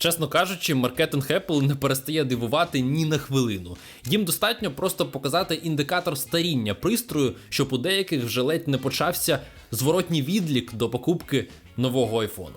Чесно кажучи, маркетинг Apple не перестає дивувати ні на хвилину. Їм достатньо просто показати індикатор старіння пристрою, щоб у деяких вже ледь не почався зворотній відлік до покупки нового айфону.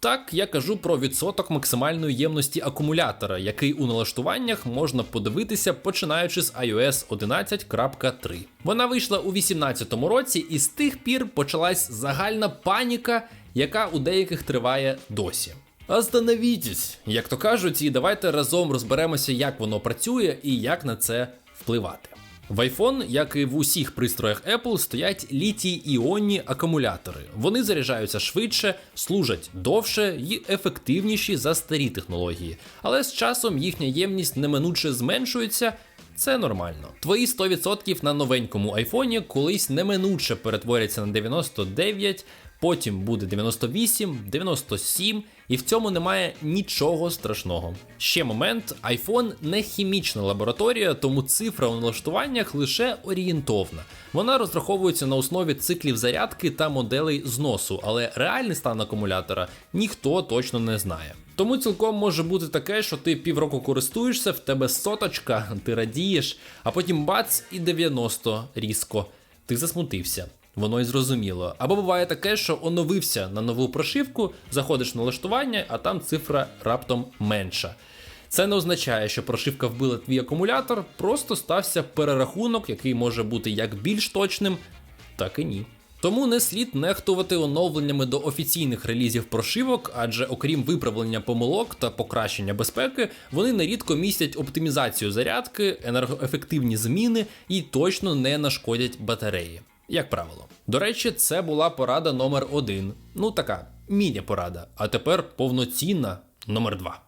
Так, я кажу про відсоток максимальної ємності акумулятора, який у налаштуваннях можна подивитися починаючи з iOS 11.3. Вона вийшла у 2018 році, і з тих пір почалась загальна паніка, яка у деяких триває досі. Остановітесь, як то кажуть, і давайте разом розберемося, як воно працює і як на це впливати. В iPhone, як і в усіх пристроях Apple, стоять літій іонні акумулятори. Вони заряджаються швидше, служать довше і ефективніші за старі технології. Але з часом їхня ємність неминуче зменшується. Це нормально. Твої 100% на новенькому айфоні колись неминуче перетворяться на 99, потім буде 98, 97, і в цьому немає нічого страшного. Ще момент: iPhone не хімічна лабораторія, тому цифра у налаштуваннях лише орієнтовна. Вона розраховується на основі циклів зарядки та моделей зносу, але реальний стан акумулятора ніхто точно не знає. Тому цілком може бути таке, що ти півроку користуєшся, в тебе соточка, ти радієш, а потім бац і 90 різко. Ти засмутився. Воно й зрозуміло. Або буває таке, що оновився на нову прошивку, заходиш в налаштування, а там цифра раптом менша. Це не означає, що прошивка вбила твій акумулятор, просто стався перерахунок, який може бути як більш точним, так і ні. Тому не слід нехтувати оновленнями до офіційних релізів прошивок, адже окрім виправлення помилок та покращення безпеки, вони нерідко містять оптимізацію зарядки, енергоефективні зміни і точно не нашкодять батареї. Як правило. До речі, це була порада номер один. Ну така міні-порада. А тепер повноцінна номер два.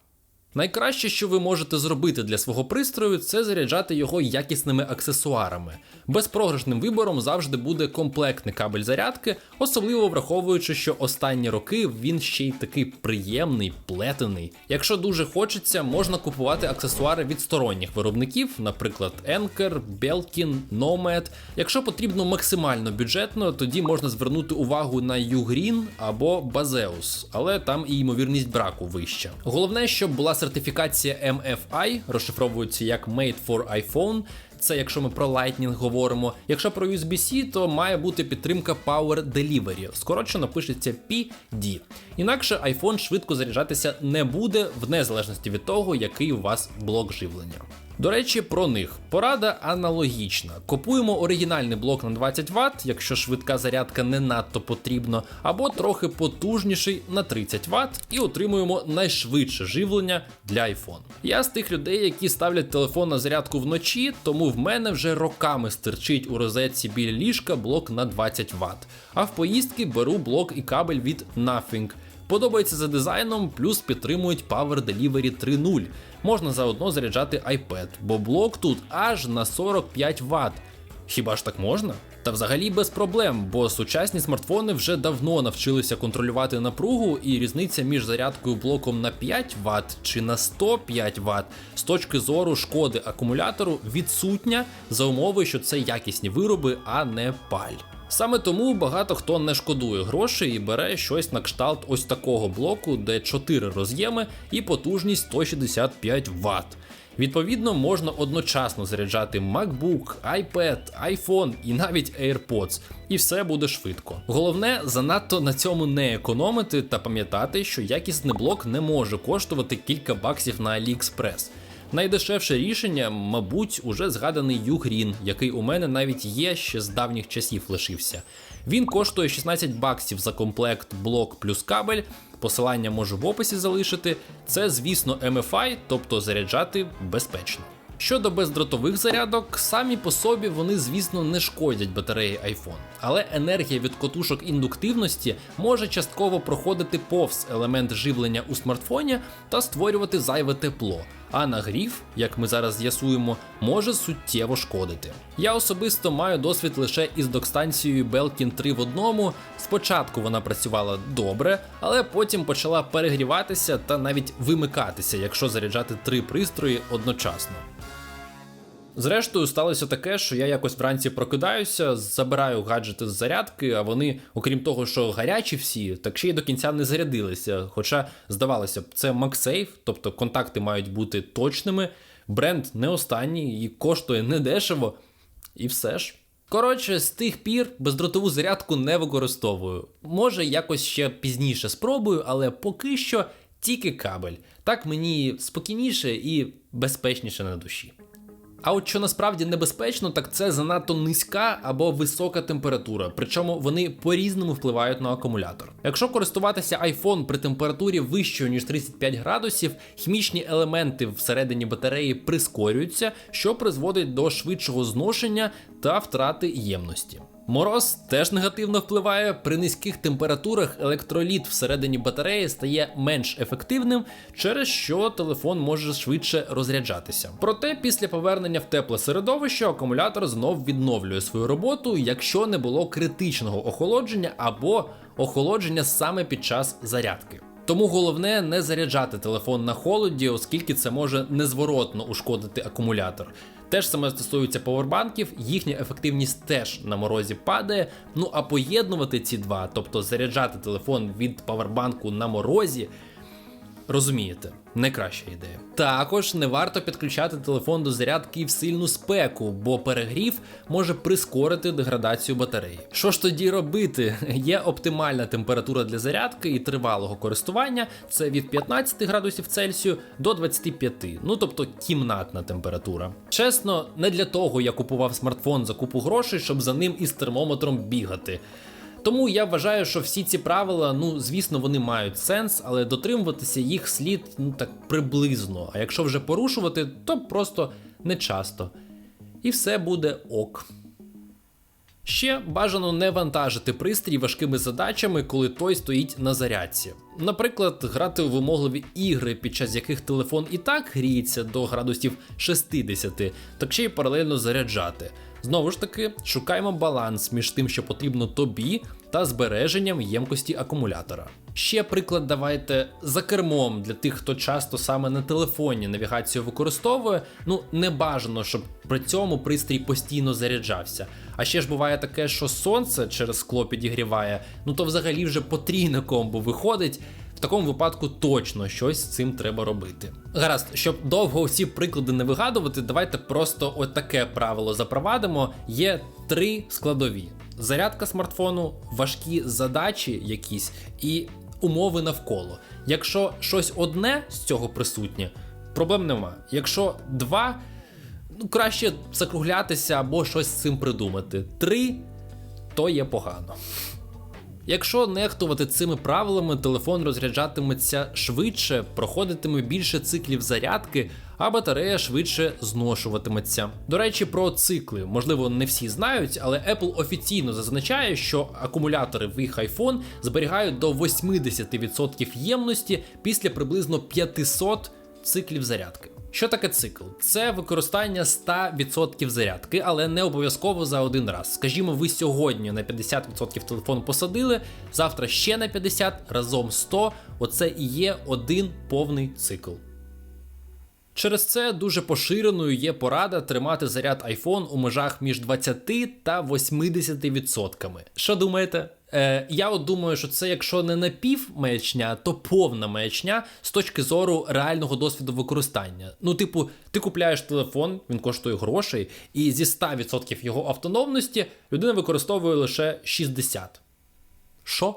Найкраще, що ви можете зробити для свого пристрою, це заряджати його якісними аксесуарами. Безпрограшним вибором завжди буде комплектний кабель зарядки, особливо враховуючи, що останні роки він ще й такий приємний, плетений. Якщо дуже хочеться, можна купувати аксесуари від сторонніх виробників, наприклад, Anker, Belkin, Nomad. Якщо потрібно максимально бюджетно, тоді можна звернути увагу на Ugreen або Baseus, але там і ймовірність браку вища. Головне, щоб була сертифікація MFI, розшифровується як Made for iPhone. Це якщо ми про Lightning говоримо. Якщо про USB-C, то має бути підтримка Power Delivery, скорочено пишеться PD. Інакше iPhone швидко заряджатися не буде, в незалежності від того, який у вас блок живлення. До речі, про них порада аналогічна. Купуємо оригінальний блок на 20 Вт, якщо швидка зарядка не надто потрібно, або трохи потужніший на 30 Вт, і отримуємо найшвидше живлення для iPhone. Я з тих людей, які ставлять телефон на зарядку вночі, тому в мене вже роками стирчить у розетці біля ліжка блок на 20 Вт. А в поїздки беру блок і кабель від Nothing. Подобається за дизайном, плюс підтримують Power Delivery 3.0. Можна заодно заряджати iPad, бо блок тут аж на 45 Вт. Хіба ж так можна? Та взагалі без проблем, бо сучасні смартфони вже давно навчилися контролювати напругу, і різниця між зарядкою блоком на 5 Вт чи на 105 Вт з точки зору шкоди акумулятору відсутня за умови, що це якісні вироби, а не паль. Саме тому багато хто не шкодує грошей і бере щось на кшталт ось такого блоку, де 4 роз'єми і потужність 165 Вт. Відповідно, можна одночасно заряджати MacBook, iPad, iPhone і навіть AirPods, і все буде швидко. Головне, занадто на цьому не економити та пам'ятати, що якісний блок не може коштувати кілька баксів на AliExpress. Найдешевше рішення, мабуть, уже згаданий Ugreen, який у мене навіть є ще з давніх часів лишився. Він коштує 16 баксів за комплект блок плюс кабель. Посилання можу в описі залишити. Це, звісно, MFI, тобто заряджати безпечно. Щодо бездротових зарядок, самі по собі вони, звісно, не шкодять батареї iPhone, але енергія від котушок індуктивності може частково проходити повз елемент живлення у смартфоні та створювати зайве тепло. А нагрів, як ми зараз з'ясуємо, може суттєво шкодити. Я особисто маю досвід лише із докстанцією Belkin 3 в одному. Спочатку вона працювала добре, але потім почала перегріватися та навіть вимикатися, якщо заряджати три пристрої одночасно. Зрештою, сталося таке, що я якось вранці прокидаюся, забираю гаджети з зарядки, а вони, окрім того, що гарячі всі, так ще й до кінця не зарядилися. Хоча, здавалося б, це MagSafe, тобто контакти мають бути точними, бренд не останній і коштує недешево, і все ж. Коротше, з тих пір бездротову зарядку не використовую. Може, якось ще пізніше спробую, але поки що тільки кабель. Так мені спокійніше і безпечніше на душі. А от що насправді небезпечно, так це занадто низька або висока температура, причому вони по-різному впливають на акумулятор. Якщо користуватися iPhone при температурі вищою ніж 35 градусів, хімічні елементи всередині батареї прискорюються, що призводить до швидшого зношення та втрати ємності. Мороз теж негативно впливає. При низьких температурах електроліт всередині батареї стає менш ефективним, через що телефон може швидше розряджатися. Проте після повернення в тепле середовище акумулятор знов відновлює свою роботу, якщо не було критичного охолодження або охолодження саме під час зарядки. Тому головне не заряджати телефон на холоді, оскільки це може незворотно ушкодити акумулятор. Теж саме стосується повербанків, їхня ефективність теж на морозі падає. Ну а поєднувати ці два, тобто заряджати телефон від павербанку на морозі, розумієте, не краща ідея. Також не варто підключати телефон до зарядки в сильну спеку, бо перегрів може прискорити деградацію батареї. Що ж тоді робити? Є оптимальна температура для зарядки і тривалого користування це від 15 градусів Цельсію до 25, ну тобто кімнатна температура. Чесно, не для того я купував смартфон за купу грошей, щоб за ним із термометром бігати. Тому я вважаю, що всі ці правила, ну звісно, вони мають сенс, але дотримуватися їх слід ну так приблизно. А якщо вже порушувати, то просто не часто. І все буде ок. Ще бажано не вантажити пристрій важкими задачами, коли той стоїть на зарядці. Наприклад, грати у вимогливі ігри, під час яких телефон і так гріється до градусів 60, так ще й паралельно заряджати. Знову ж таки, шукаємо баланс між тим, що потрібно тобі, та збереженням ємкості акумулятора. Ще приклад давайте за кермом для тих, хто часто саме на телефоні навігацію використовує. Ну не бажано, щоб при цьому пристрій постійно заряджався. А ще ж буває таке, що сонце через скло підігріває, ну то взагалі вже потрійне комбо виходить. В такому випадку точно щось з цим треба робити. Гаразд, щоб довго всі приклади не вигадувати, давайте просто отаке правило запровадимо. Є три складові: зарядка смартфону, важкі задачі якісь і умови навколо. Якщо щось одне з цього присутнє, проблем нема. Якщо два, ну краще закруглятися або щось з цим придумати. Три то є погано. Якщо нехтувати цими правилами, телефон розряджатиметься швидше, проходитиме більше циклів зарядки, а батарея швидше зношуватиметься. До речі, про цикли, можливо, не всі знають, але Apple офіційно зазначає, що акумулятори в їх iPhone зберігають до 80% ємності після приблизно 500 циклів зарядки. Що таке цикл? Це використання 100% зарядки, але не обов'язково за один раз. Скажімо, ви сьогодні на 50% телефон посадили, завтра ще на 50, разом 100. Оце і є один повний цикл. Через це дуже поширеною є порада тримати заряд iPhone у межах між 20 та 80%. Що думаєте? Е, Я от думаю, що це якщо не напів маячня, то повна маячня з точки зору реального досвіду використання. Ну, типу, ти купляєш телефон, він коштує грошей, і зі 100% його автономності людина використовує лише 60%. Що?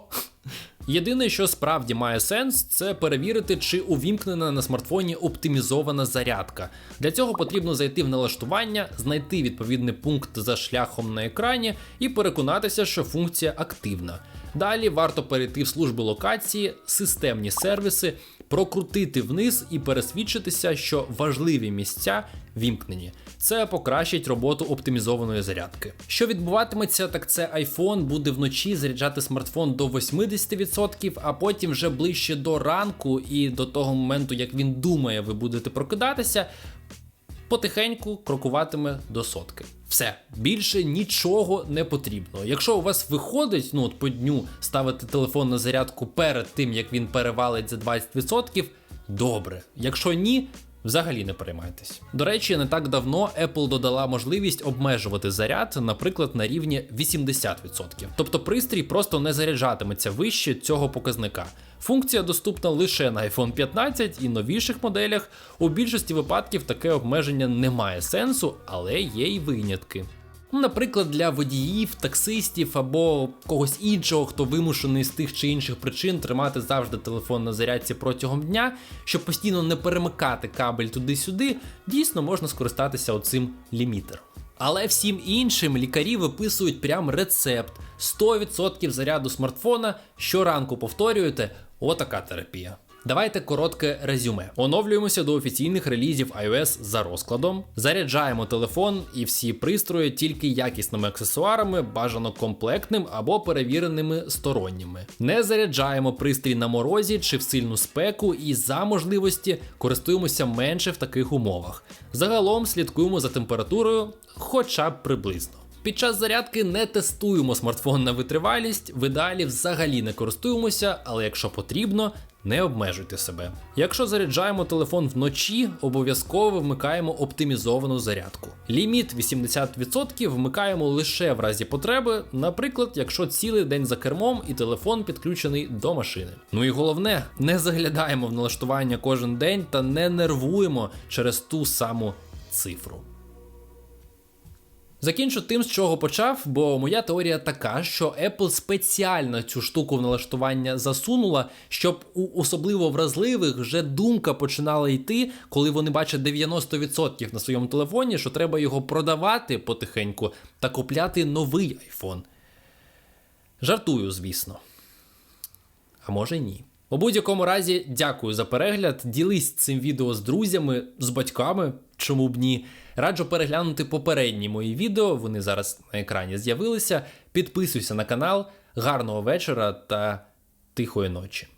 Єдине, що справді має сенс, це перевірити, чи увімкнена на смартфоні оптимізована зарядка. Для цього потрібно зайти в налаштування, знайти відповідний пункт за шляхом на екрані і переконатися, що функція активна. Далі варто перейти в службу локації, системні сервіси, прокрутити вниз і пересвідчитися, що важливі місця вімкнені. Це покращить роботу оптимізованої зарядки. Що відбуватиметься, так це iPhone буде вночі заряджати смартфон до 80%, а потім вже ближче до ранку і до того моменту, як він думає, ви будете прокидатися. Потихеньку крокуватиме до сотки. Все, більше нічого не потрібно. Якщо у вас виходить, ну от по дню ставити телефон на зарядку перед тим, як він перевалить за 20%, добре. Якщо ні, Взагалі не переймайтесь. До речі, не так давно Apple додала можливість обмежувати заряд, наприклад, на рівні 80%. Тобто пристрій просто не заряджатиметься вище цього показника. Функція доступна лише на iPhone 15 і новіших моделях. У більшості випадків таке обмеження не має сенсу, але є й винятки. Ну, Наприклад, для водіїв, таксистів або когось іншого, хто вимушений з тих чи інших причин тримати завжди телефон на зарядці протягом дня, щоб постійно не перемикати кабель туди-сюди, дійсно можна скористатися оцим лімітером. Але всім іншим лікарі виписують прям рецепт: 100% заряду смартфона щоранку повторюєте, отака терапія. Давайте коротке резюме. Оновлюємося до офіційних релізів iOS за розкладом, заряджаємо телефон і всі пристрої тільки якісними аксесуарами, бажано комплектним або перевіреними сторонніми. Не заряджаємо пристрій на морозі чи в сильну спеку, і за можливості користуємося менше в таких умовах. Загалом слідкуємо за температурою, хоча б приблизно. Під час зарядки не тестуємо смартфон на витривалість, в ідеалі взагалі не користуємося, але якщо потрібно, не обмежуйте себе. Якщо заряджаємо телефон вночі, обов'язково вмикаємо оптимізовану зарядку. Ліміт 80% вмикаємо лише в разі потреби, наприклад, якщо цілий день за кермом і телефон підключений до машини. Ну і головне, не заглядаємо в налаштування кожен день та не нервуємо через ту саму цифру. Закінчу тим, з чого почав, бо моя теорія така, що Apple спеціально цю штуку в налаштування засунула, щоб у особливо вразливих вже думка починала йти, коли вони бачать 90% на своєму телефоні, що треба його продавати потихеньку та купляти новий iPhone. Жартую, звісно. А може ні. У будь-якому разі, дякую за перегляд. Ділись цим відео з друзями, з батьками, чому б ні. Раджу переглянути попередні мої відео, вони зараз на екрані з'явилися. Підписуйся на канал, гарного вечора та тихої ночі.